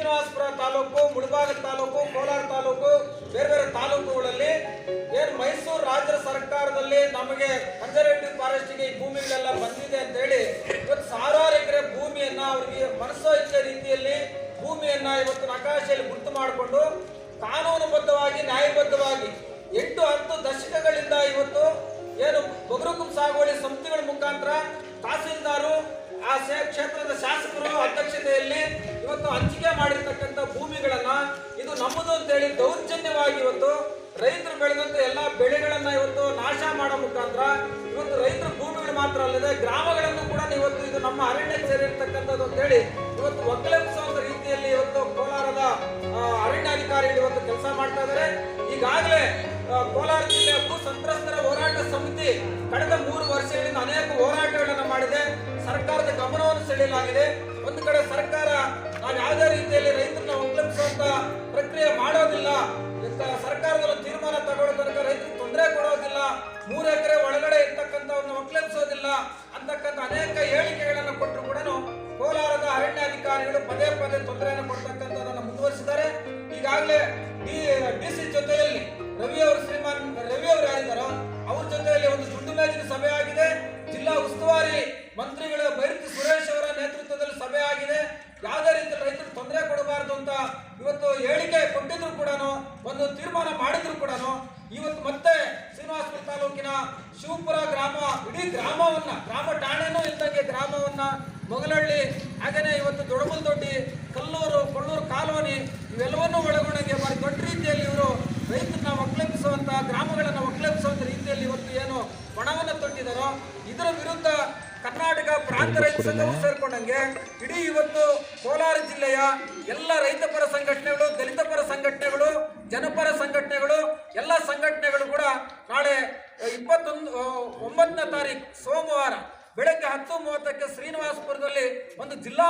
ಶ್ರೀನಿವಾಸಪುರ ತಾಲೂಕು, ಮುಳಬಾಗ ತಾಲೂಕು, ಕೋಲಾರ ತಾಲೂಕು, ಬೇರೆ ಬೇರೆ ತಾಲೂಕುಗಳಲ್ಲಿ ಏನು ಮೈಸೂರು ರಾಜ್ಯ ಸರ್ಕಾರದಲ್ಲಿ ನಮಗೆ ಕನ್ಸರ್ವೇಟಿವ್ ಫಾರೆಸ್ಟ್ಗೆ ಈ ಭೂಮಿಗಳೆಲ್ಲ ಬಂದಿದೆ ಅಂತ ಹೇಳಿ ಇವತ್ತು ಸಾವಿರಾರು ಎಕರೆ ಭೂಮಿಯನ್ನ ಅವರಿಗೆ ಮನಸ್ಸೋ ಇಚ್ಛೆ ರೀತಿಯಲ್ಲಿ ಭೂಮಿಯನ್ನ ಇವತ್ತು ಆಕಾಶದಲ್ಲಿ ಗುರುತು ಮಾಡಿಕೊಂಡು ಕಾನೂನುಬದ್ಧವಾಗಿ, ನ್ಯಾಯಬದ್ಧವಾಗಿ ಎಂಟು ಹತ್ತು ದಶಕಗಳಿಂದ ಇವತ್ತು ಏನು ಬಗರುಕುಂ ಸಾಗುವಳಿ ಸಂಸ್ಥೆಗಳ ಮುಖಾಂತರ ತಹಸೀಲ್ದಾರು, ಆ ಕ್ಷೇತ್ರದ ಶಾಸಕರು ಅಧ್ಯಕ್ಷತೆಯಲ್ಲಿ ಇವತ್ತು ಹಂಚಿಕೆ ಮಾಡಿರ್ತಕ್ಕಂಥ ಭೂಮಿಗಳನ್ನ ಇದು ನಮ್ಮದು ಅಂತೇಳಿ ದೌರ್ಜನ್ಯವಾಗಿ ಇವತ್ತು ರೈತರು ಬೆಳೆದಂತ ಎಲ್ಲ ಬೆಳೆಗಳನ್ನ ಇವತ್ತು ನಾಶ ಮಾಡೋ ಮುಖಾಂತರ ಇವತ್ತು ರೈತರ ಭೂಮಿಗಳು ಮಾತ್ರ ಅಲ್ಲದೆ ಗ್ರಾಮಗಳನ್ನು ಕೂಡ ಇವತ್ತು ಇದು ನಮ್ಮ ಅರಣ್ಯ ಸೇರಿರ್ತಕ್ಕಂಥದ್ದು ಅಂತೇಳಿ ಇವತ್ತು ಒಕ್ಕಲೆಬ್ಬಿಸುವಂತ ರೀತಿಯಲ್ಲಿ ಇವತ್ತು ಕೋಲಾರದ ಅರಣ್ಯ ಅರಣ್ಯಾಧಿಕಾರಿಗಳು ಇವತ್ತು ಕೆಲಸ ಮಾಡ್ತಾ ಇದ್ದಾರೆ ಈಗಾಗಲೇ ಕೋಲಾರ ಜಿಲ್ಲೆಯ ಭೂ ಸಂತ್ರಸ್ತರ ಹೋರಾಟ ಸಮಿತಿ ಕಳೆದ ಮೂರು ವರ್ಷಗಳಿಂದ ಅನೇಕ ಹೋರಾಟಗಳನ್ನು ಮಾಡಿದೆ. ಸರ್ಕಾರದ ಗಮನವನ್ನು ಸೆಳೆಯಲಾಗಿದೆ. ಒಂದು ಕಡೆ ಸರ್ಕಾರ ನಾವು ಯಾವುದೇ ರೀತಿಯಲ್ಲಿ ರೈತರನ್ನ ಒಕ್ಕಲೆಬ್ಬಿಸುವಂತ ಪ್ರಕ್ರಿಯೆ ಮಾಡೋದಿಲ್ಲ. ಸರ್ಕಾರದ ಸರ್ಕಾರದಲ್ಲಿ ತೀರ್ಮಾನ ತಗೊಳ್ಳೋ ತನಕ ರೈತರಿಗೆ ತೊಂದರೆ ಕೊಡೋದಿಲ್ಲ. ಮೂರು ಎಕರೆ ಒಳಗಡೆ ಇರ್ತಕ್ಕಂಥವ್ರನ್ನ ಒಕ್ಕಲೆಬ್ಬಿಸೋದಿಲ್ಲ ಅಂತಕ್ಕಂಥ ಅನೇಕ ಇವತ್ತು ಹೇಳಿಕೆ ಕೊಟ್ಟಿದ್ರು ಕೂಡ ಒಂದು ತೀರ್ಮಾನ ಮಾಡಿದ್ರು ಕೂಡ ಇವತ್ತು ಮತ್ತೆ ಶ್ರೀನಿವಾಸಪುರ ತಾಲೂಕಿನ ಶಿವಪುರ ಗ್ರಾಮ, ಇಡೀ ಗ್ರಾಮವನ್ನ, ಗ್ರಾಮ ಠಾಣೆನೂ ಇಲ್ದಂಗೆ ಗ್ರಾಮವನ್ನ ಮೊಗಲಹಳ್ಳಿ ಹಾಗೇನೆ ಇವತ್ತು ದೊಡ್ಡಮಲ್ದೊಡ್ಡಿ ಕಲ್ಲೂರು ಕೊಳ್ಳೂರು ಕಾಲೋನಿ, ಇವೆಲ್ಲವನ್ನೂ ಒಳಗೊಂಡಂಗೆ ಭಾರಿ ದೊಡ್ಡ ರೀತಿಯಲ್ಲಿ ಇವರು ರೈತರನ್ನ ಒಕ್ಕಲೆಬ್ಬಿಸುವಂತ, ಗ್ರಾಮಗಳನ್ನ ಒಕ್ಕಲೆಬ್ಬಿಸುವಂತ ರೀತಿಯಲ್ಲಿ ಇವತ್ತು ಏನು ಪಣವನ್ನು ತೊಟ್ಟಿದ್ದಾರೋ ಇದರ ವಿರುದ್ಧ ಪ್ರಾಂತ ರೈತ ಸಂಘವು ಸೇರ್ಕೊಂಡಂಗೆ ಇಡೀ ಇವತ್ತು ಕೋಲಾರ ಜಿಲ್ಲೆಯ ಎಲ್ಲ ರೈತ ಪರ ಸಂಘಟನೆಗಳು ದಲಿತ ಪರ ಸಂಘಟನೆಗಳು ಜನಪರ ಸಂಘಟನೆಗಳು ಎಲ್ಲ ಸಂಘಟನೆಗಳು ಕೂಡ ನಾಳೆ ಇಪ್ಪತ್ತೊಂದು ಒಂಬತ್ತನೇ ತಾರೀಕು ಸೋಮವಾರ ಬೆಳಗ್ಗೆ ಹತ್ತು ಮೂವತ್ತಕ್ಕೆ ಶ್ರೀನಿವಾಸಪುರದಲ್ಲಿ ಒಂದು ಜಿಲ್ಲಾ